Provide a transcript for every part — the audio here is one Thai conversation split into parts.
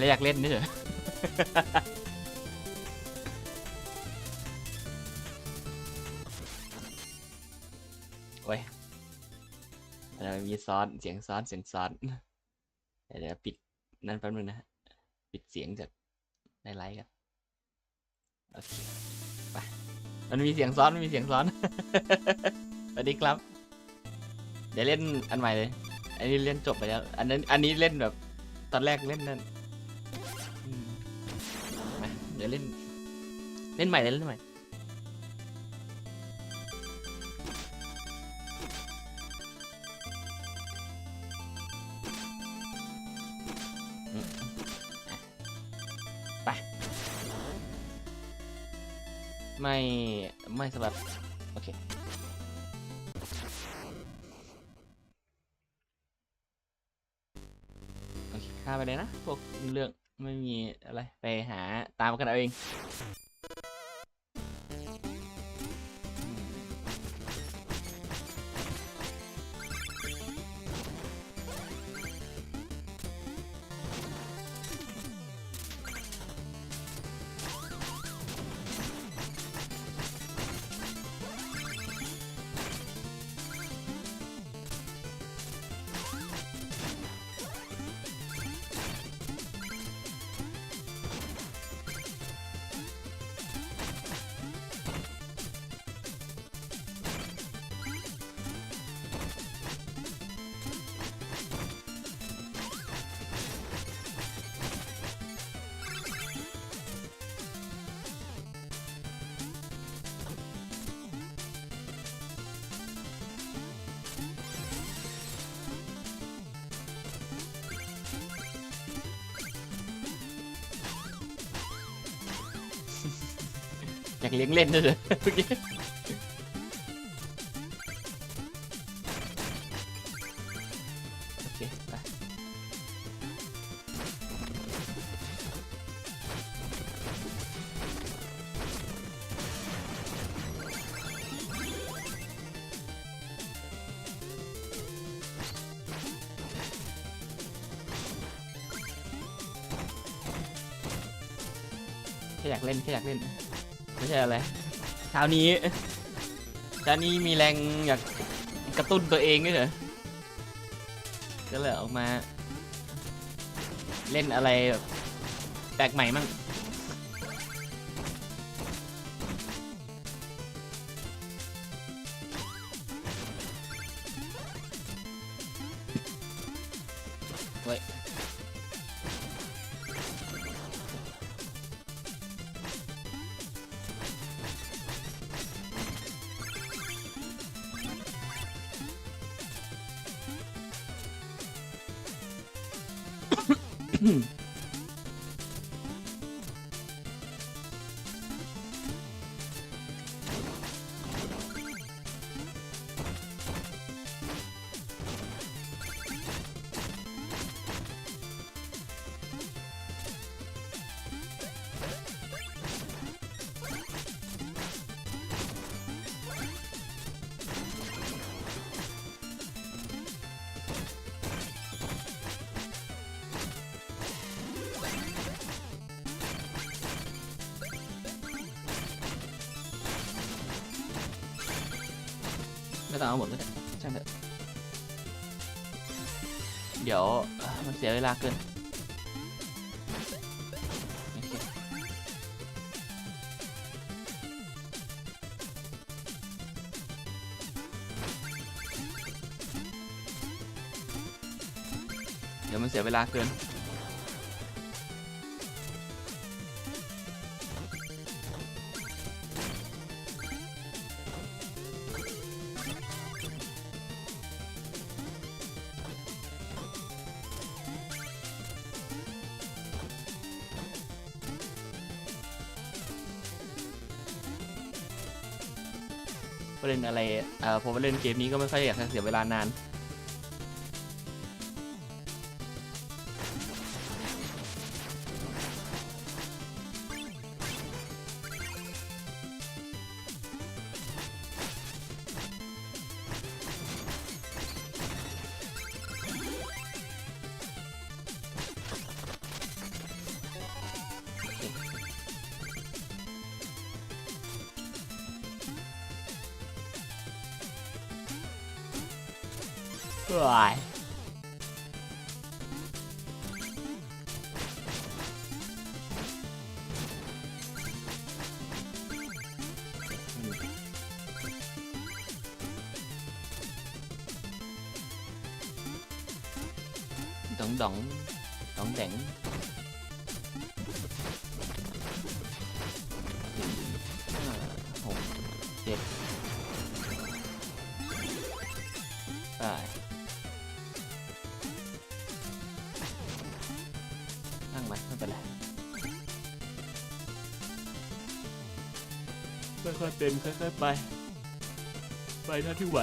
แล้วอยากเล่นนี่เหรอโอ้ยเรมีซ้อนเสียงซ้อนเสียงซ้อนเดี๋ยวเดี๋ยวปิดนั่นแป๊บนึงนะปิดเสียงจากในไลฟ์กันโอเคไปมันมีเสียงซ้อนมันมีเสียงซ้อนสวัสดีครับ เดี๋ยวเล่นอันใหม่เลย อันนี้เล่นจบไปแล้ว อันนั้นอันนี้เล่นแบบ ตอนแรกเล่นนั่น ดี๋ยวเล่น เล่นใหม่เล่นใหม่ไปไม่ไม่สำหรับโอเคโอเคข้าไปเลยนะพวกเรื่อง ไม่มีอะไร ไปหาตามกันเอาเอง อยากเลี้ยงเล่นด้วยเลย ช้านี้เช้านี้มีแรงอยากกระตุ้นตัวเองด้วยเหรอก็เลยออกมา เล่นอะไรแบบแปลกใหม่มั่ง ต้องเอาหมดก็ได้ช่างเถอะเดี๋ยวมันเสียเวลาเกินเดี๋ยวมันเสียเวลาเกิน เล่นอะไรเอ่อผมเล่นเกมนี้ก็ไม่ค่อยอยากจะเสียเวลานาน ว้ายดอ เป็นค่อยๆไป ไปเท่าที่ไหว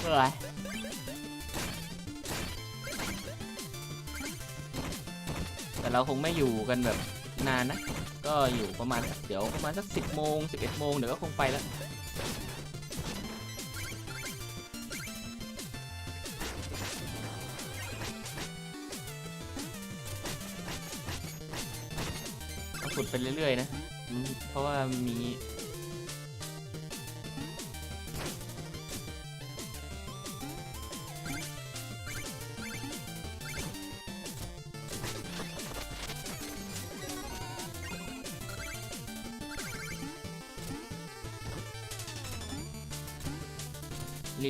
ไปแต่เราคงไม่อยู่กันแบบนานนะ ก็อยู่ประมาณเดี๋ยวประมาณสักสิบโมงสิบเอ็ดโมงเดี๋ยวก็คงไปแล้วขุดไปเรื่อยๆนะ เพราะว่ามี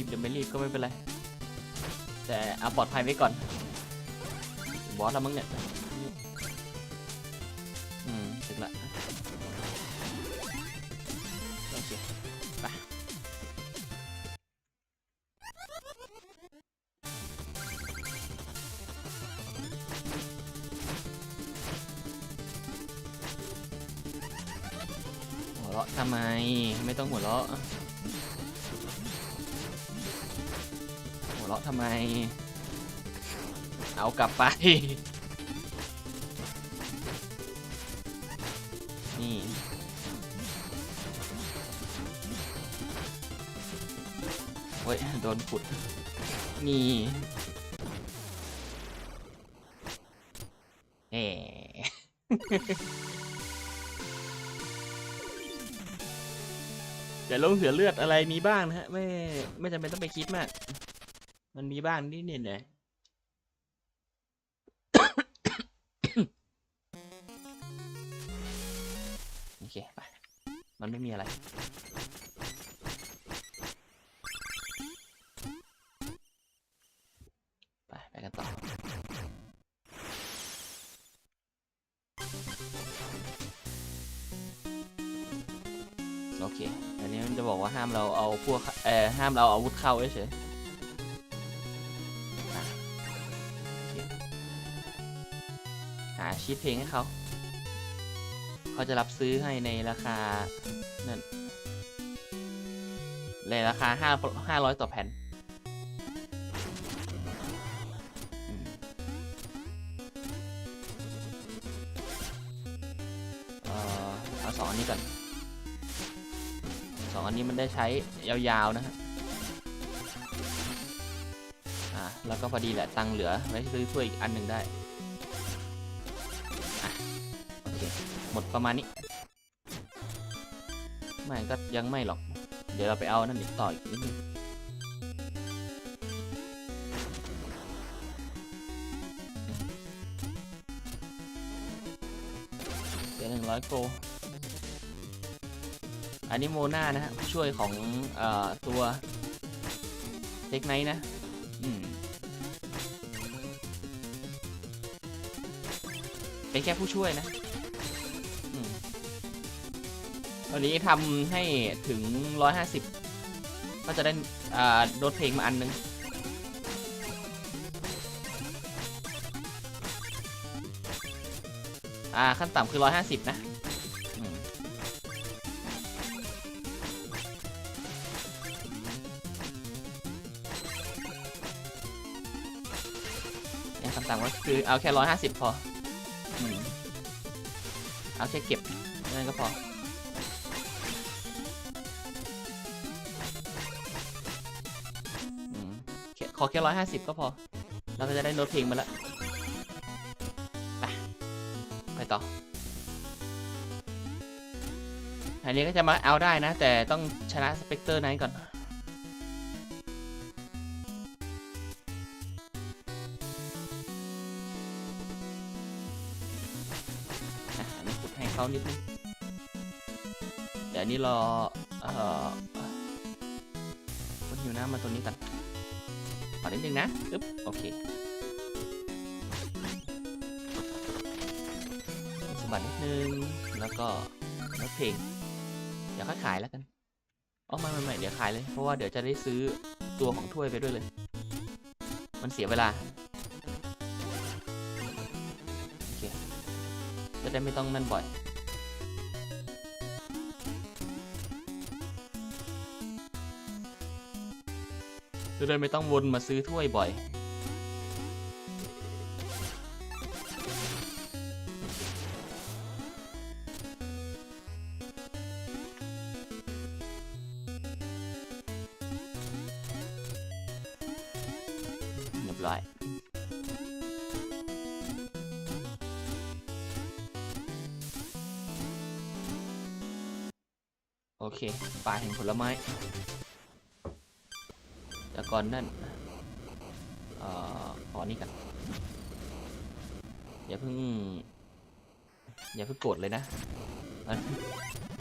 หรือไม่รีบก็ไม่เป็นไร แต่เอาปลอดภัยไว้ก่อน บอสล้วมั้งเนี่ยอืมถึงละโอเคไปหัวเราะทำไม ไม่ต้องหัวเราะ หัวเราะทำไม เอากลับไป นี่เฮ้ย โดนขุด นี่เอ๋แต่ลงเสือเลือดอะไรมีบ้างนะฮะ ไม่ ไม่จำเป็นต้องไปคิดมาก มันมีบ้างนิดนิดหน่อยโอเคไปมันไม่มีอะไรไปไปกันต่อโอเค อันนี้มันจะบอกว่าห้ามเราเอาพวกเอ่อห้ามเราเอาอาวุธเข้าเฉย ชีทเพลงให้เขา เขาจะรับซื้อให้ในราคานั่นในราคาห้าห้าร้อยต่อแผ่นอืมเอ่อเอาสองอันนี้ก่อนสองอันนี้มันได้ใช้ยาวๆนะฮะอ่าแล้วก็พอดีแหละตังค์เหลือไว้ซื้อถ้วยอีกอันหนึ่งได้ มดประมาณนี้ ไม่ก็ยังไม่หรอก เดี๋ยวเราไปเอานั่นอีกต่ออีกนิดนึงเดี๋ยวหนึ่งร้อยโกอันนี้โมนานะฮะผู้ช่วยของอตัวเทคไนท์นะเป็นแค่ผู้ช่วยนะ ตอนนี้ทำให้ถึง 150 ก็จะได้อ่าโดดเพลงมาอันนึง อ่า ขั้นต่ำคือ 150 นะอืมเนี่ยคำสั่งก็คือเอาแค่ร้อยห้าสิบพอ เอาแค่เก็บนั่นก็พอ ขอแค่ร้อยห้าสิบก็พอ เราก็จะได้โน้ตเพลงมาแล้วไปไปต่ออันนี้ก็จะมาเอาได้นะ แต่ต้องชนะสเปกเตอร์นั้นก่อนขานิดนึงเดี๋ยวนี้รอ เอ่อคนหิวน้ำมาตัวนี้กัน อนิดนึงนะปึ๊บโอเคสมบัตินิดนึง แล้วก็เนื้อเพลง เดี๋ยวค่อยขายแล้วกันอ๋อไม่ไม่ไม่เดี๋ยวขายเลย เพราะว่าเดี๋ยวจะได้ซื้อตัวของถ้วยไปด้วยเลย มันเสียเวลา โอเค จะได้ไม่ต้องนั่นบ่อย จะได้ไม่ต้องวนมาซื้อถ้วยบ่อย เรียบร้อยโอเค ปลาแห่งผลไม้ ก่อนนั่นเอ่อขอนี่กันอย่าเพิ่ง อย่าเพิ่งโกรธเลยนะมัน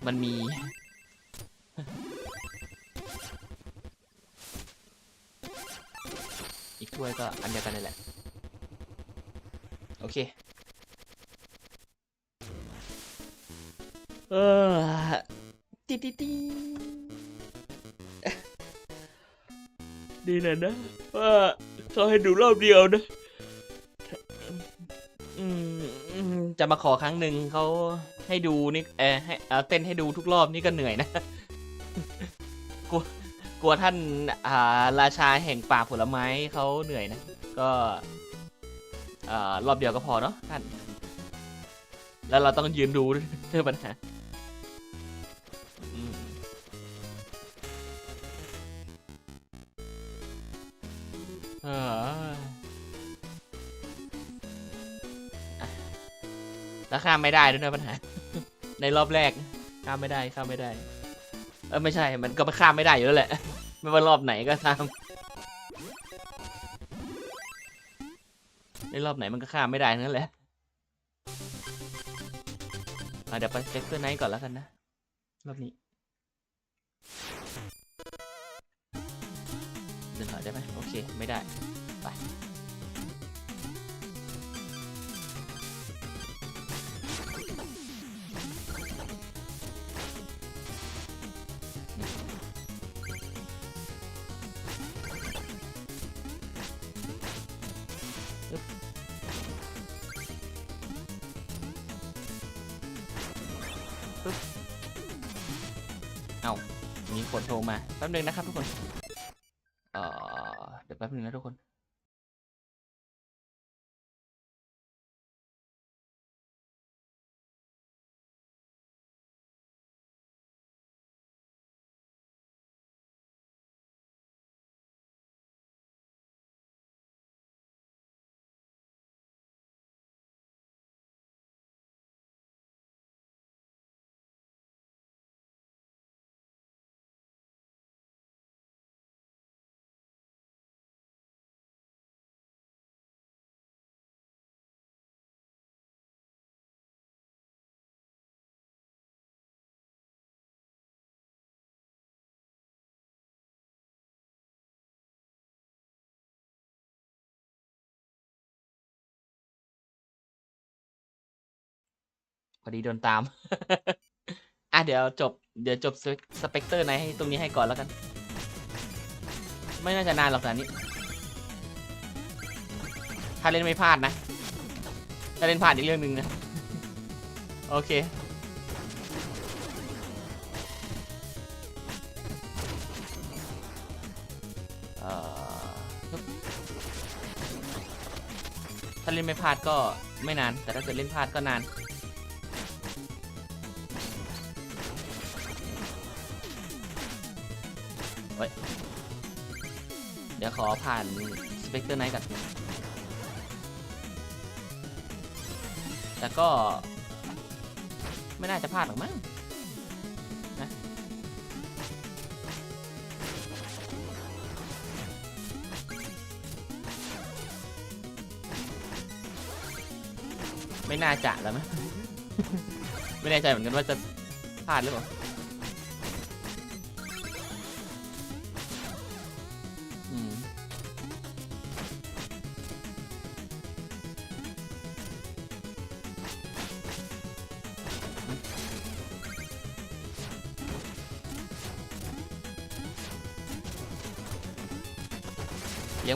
มันมี อีกถ้วยก็อันเดียวกันนี่แหละ โอเค เออติติติ ดีนะนะว่าเขาให้ดูรอบเดียวนะจะมาขอครั้งหนึ่งเขาให้ดูนี่เออให้เต้นให้ดูทุกรอบนี่ก็เหนื่อยนะกลัวกลัวท่านอ่าราชาแห่งป่าผลไม้เขาเหนื่อยนะ ก็อ่ารอบเดียวก็พอเนาะท่าน แล้วเราต้องยืนดูเพื่อปัญหา แล้วข้ามไม่ได้ด้วยนะปัญหา ในรอบแรกข้ามไม่ได้ข้ามไม่ได้ เออไม่ใช่ มันก็ข้ามไม่ได้อยู่แล้วแหละ ไม่ว่ารอบไหนก็ตามในรอบไหนมันก็ข้ามไม่ได้นั้นแหละอะเดี๋ยวไปเซ็กเตอร์ไนท์ก่อนแล้วกันนะ รอบนี้เดินถอยได้ไหมโอเค ไม่ได้ ไป เอามีคนโทรมาแป๊บนึงนะครับทุกคน เอ่อเดี๋ยวแป๊บนึงนะทุกคน พอดีโดนตาม อะเดี๋ยวจบ เดี๋ยวจบสเปกเตอร์ในให้ตรงนี้ให้ก่อนแล้วกัน ไม่น่าจะนานหรอกนะนี้ ถ้าเล่นไม่พลาดนะ ถ้าเล่นพลาดอีกเรื่องหนึ่งนะ โอเค เอ่อถ้าเล่นไม่พลาดก็ไม่นาน แต่ถ้าเกิดเล่นพลาดก็นาน เดี๋ยวขอผ่านสเปกเตอร์ไนท์ก่อนแต่ก็ ไม่น่าจะพลาดหรอกมั้งนะไม่น่าจะแล้วมั้ง ไม่แน่ใจเหมือนกันว่าจะพลาดหรือเปล่า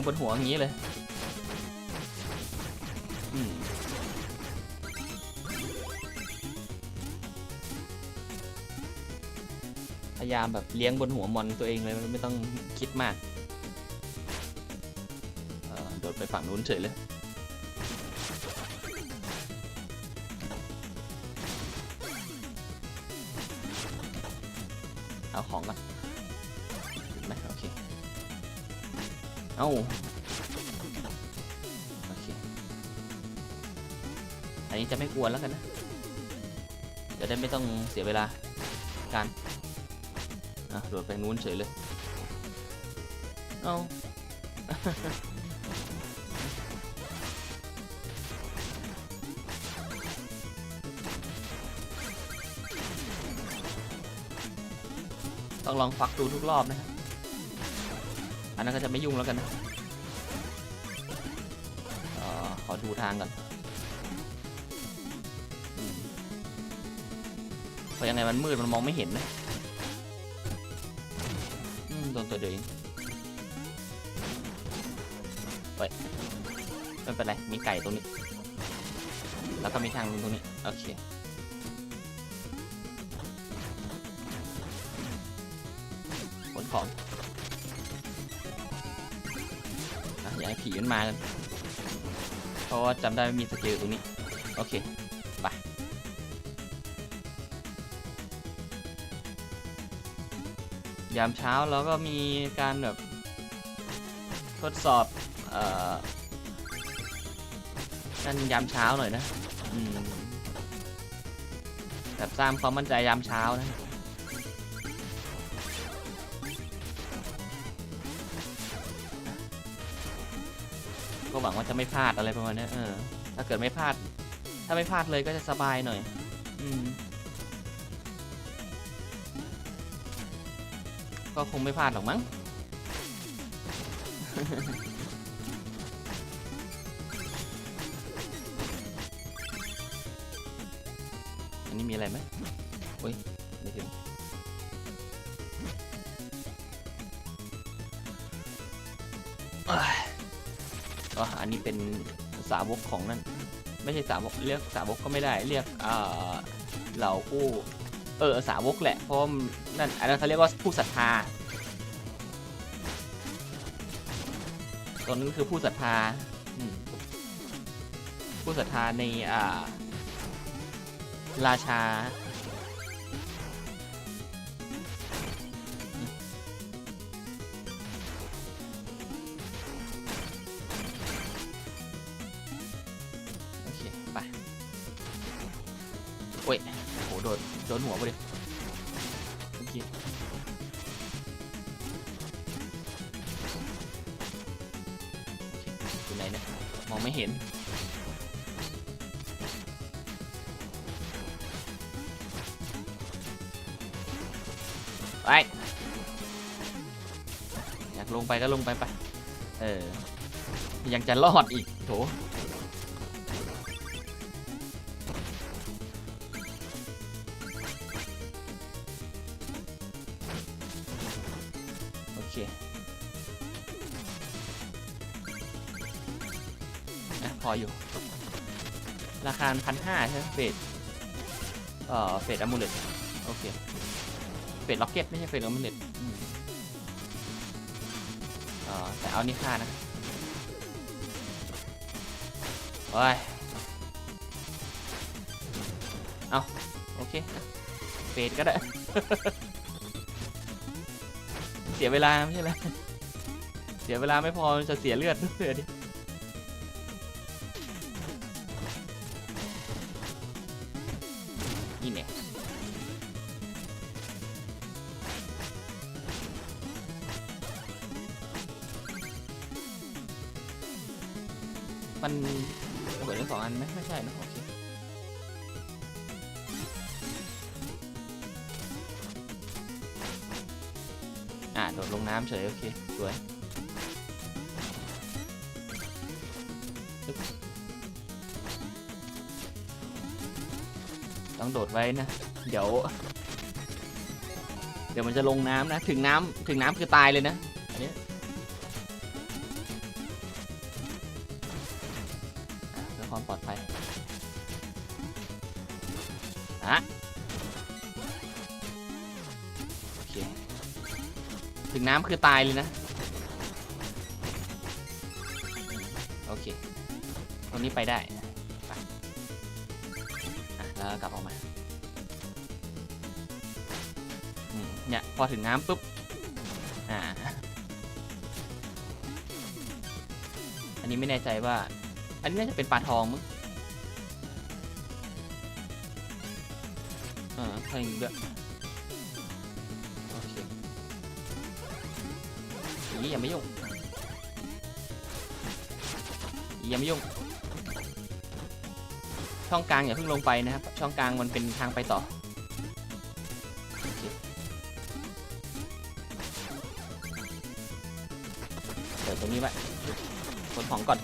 งบนหัวอย่างนี้เลยพยายามแบบเลี้ยงบนหัวมอนตัวเองเลยไม่ต้องคิดมากเอ่อโดดไปฝั่งนู้นเฉยเลยเอาของก่อน โอเคอันนี้จะไม่กวนแล้วกันนะ จะได้ไม่ต้องเสียเวลาการอะโดดไปนู้นเฉยเลย เอาต้องลองฟักดูทุกรอบนะครับ อันนั้นก็จะไม่ยุ่งแล้วกันนะออขอดูทางก่อนเพราะยังไงมันมืดมันมองไม่เห็นนะโดนตัวเดียวเองไปไม่เป็นไร มีไก่ตรงนี้ แล้วก็มีทางลงตรงนี้ โอเคขนของ ผีมันมากันเพราะว่าจำได้ว่มีสกิลตรงนี้ โอเคไปยามเช้าเราก็มีการแบบ ทดสอบเอ่อกันยามเช้าหน่อยนะแบบสร้างความมั่นใจยามเช้านะ ก็หวังว่าจะไม่พลาดอะไรประมาณนี้เออ ถ้าเกิดไม่พลาด ถ้าไม่พลาดเลยก็จะสบายหน่อย อืม ก็คงไม่พลาดหรอกมั้ง อันนี้มีอะไรไหมอุ้ยไม่ถึงเอ้ย็อันนี้เป็นสาวกของนั่นไม่ใช่สาวกเรียกสาวกก็ไม่ได้เรียกเหล่าผู้เออสาวกแหละเพราะนั่นอันนั้นเขาเรียกว่าผู้ศรัทธาตรงนั้นคือผู้ศรัทธาผู้ศรัทธาในอ่าราชา โดนโดนหัวไปดิโอเคอยู่ไหนเนี่ยมองไม่เห็นไปอยากลงไปก็ลงไปไป เออ ยังจะรอดอีก โถ ออยู่ ราคาพันห้าใช่ไหมเฟดเอ่อเฟดอะมูเลตโอเคเฟดล็อกเก็ตไม่ใช่เฟดอะมูเลตเอ่อแต่เอานี่ค่านะโอ้ยเอาโอเคเฟดก็ได้ เสียเวลาไม่ใช่เหรอเสียเวลาไม่พอจะเสียเลือดด้วยดิ ช่นะโอเคอ่าโดดลงน้ำเฉยโอเคสวยต้องโดดไว้นะ เดี๋ยว เดี๋ยวมันจะลงน้ำนะ ถึงน้ำถึงน้ำคือตายเลยนะ อันนี้เพื่อความปลอดภัย ถึงน้ำคือตายเลยนะ โอเค ตรงนี้ไปได้ไปอะแล้วกลับออกมาเนี่ยพอถึงน้ำปุ๊บ อ่า อันนี้ไม่แน่ใจว่า อันนี้น่าจะเป็นปลาทองมั้งอ่าเพลงด้วย อีอย่าไม่ยุ่งอย่าไม่ยุ่ง ช่องกลางอย่าเพิ่งลงไปนะครับ ช่องกลางมันเป็นทางไปต่อเคเปิดตรงนี้ไว้ขนของก่อน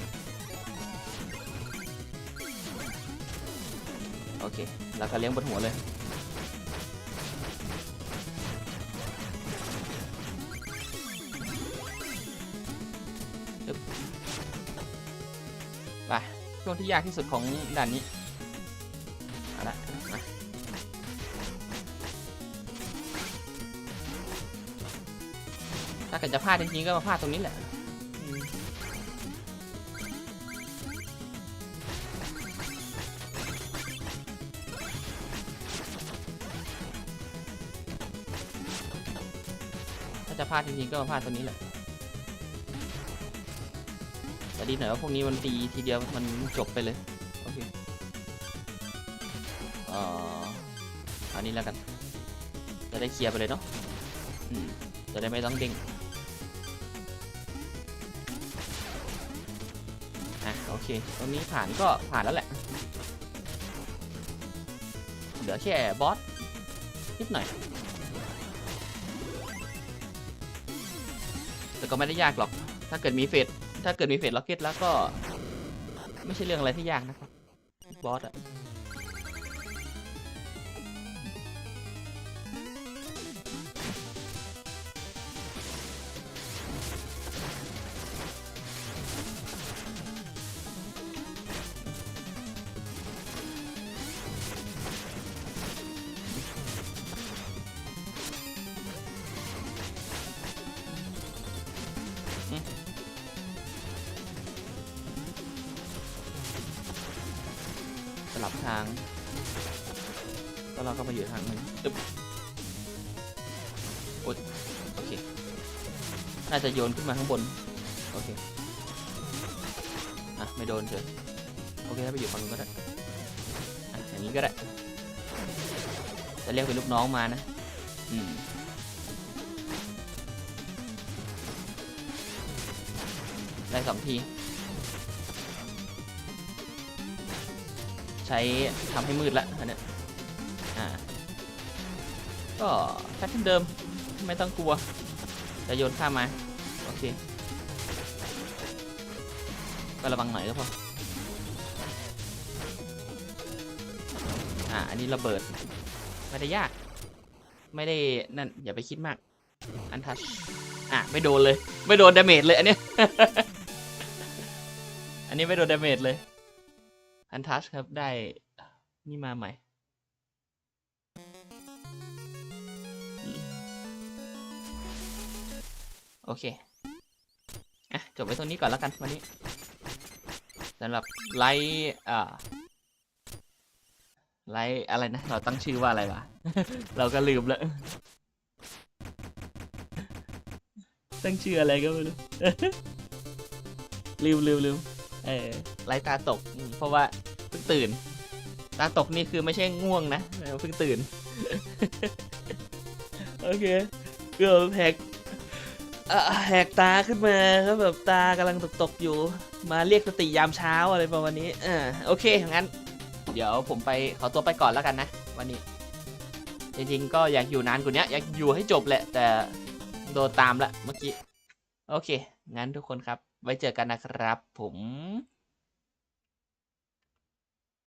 โอเค แล้วก็เลี้ยงบนหัวเลย ช่วงที่ยากที่สุดของด่านนี้เอาละมาถ้าเกิดจะพลาดจริงๆก็มาพลาดตรงนี้แหละถ้าจะพลาดจริงๆก็มาพลาดตรงนี้แหละ ดีหน่อยว่าพวกนี้มันตีทีเดียวมันจบไปเลย โอเคเอ่ออานี้แล้วกัน จะได้เคลียร์ไปเลยเนาะจะได้ไม่ต้องเด้งอะโอเค ตรงนี้ผ่านก็ผ่านแล้วแหละ เหลือแค่บอสนิดหน่อย แต่ก็ไม่ได้ยากหรอก ถ้าเกิดมีเฟส ถ้าเกิดมีเฟสล็อกเก็ตแล้วก็ ไม่ใช่เรื่องอะไรที่ยากนะครับ ทางแล้วเราก็มาอยู่ทางนึงอึ๊บโอ๊ยโอเค น่าจะโยนขึ้นมาข้างบน โอเค อะ ไม่โดนเฉยโอเคถ้าไปอยู่ฝั่งนู้นก็ได้ อะ อย่างนี้ก็ได้ จะเรียกเป็นลูกน้องมานะ อืมได้สองที ใช้ทำให้มืดละอันเนี้ยอ่าก็แพทเทิร์นเดิมไม่ต้องกลัว จะโยนข้ามมา โอเค ก็ระวังหน่อยก็พออ่าอันนี้ระเบิด ไม่ได้ยาก ไม่ได้นั่นอย่าไปคิดมาก อันทัชอะไม่โดนเลย ไม่โดนดาเมจเลยอันเนี้ย อันนี้ไม่โดนดาเมจเลย อันทัชครับได้นี่มาใหม่ โอเค อะ จบไว้ตรงนี้ก่อนแล้วกันวันนี้สำหรับไลท์อ่าไลท์อะไรนะ เราตั้งชื่อว่าอะไรวะ เราก็ลืมแล้ว ตั้งชื่ออะไรก็ไม่รู้ ลืมลืมลืม เออไลท์ตาตก เพราะว่าเพิ่งตื่น ตาตกนี่คือไม่ใช่ง่วงนะเพิ่งตื่น โอเคเกือบแหกแหกตาขึ้นมาแล้วแบบตากำลังตกๆอยู่ มาเรียกสติยามเช้าอะไรประมาณนี้อ่าโอเคงั้น เดี๋ยวผมไปขอตัวไปก่อนแล้วกันนะวันนี้ จริงๆก็อยากอยู่นานกว่านี้อยากอยู่ให้จบแหละ แต่โดนตามละเมื่อกี้ โอเค งั้นทุกคนครับ ไว้เจอกันนะครับผม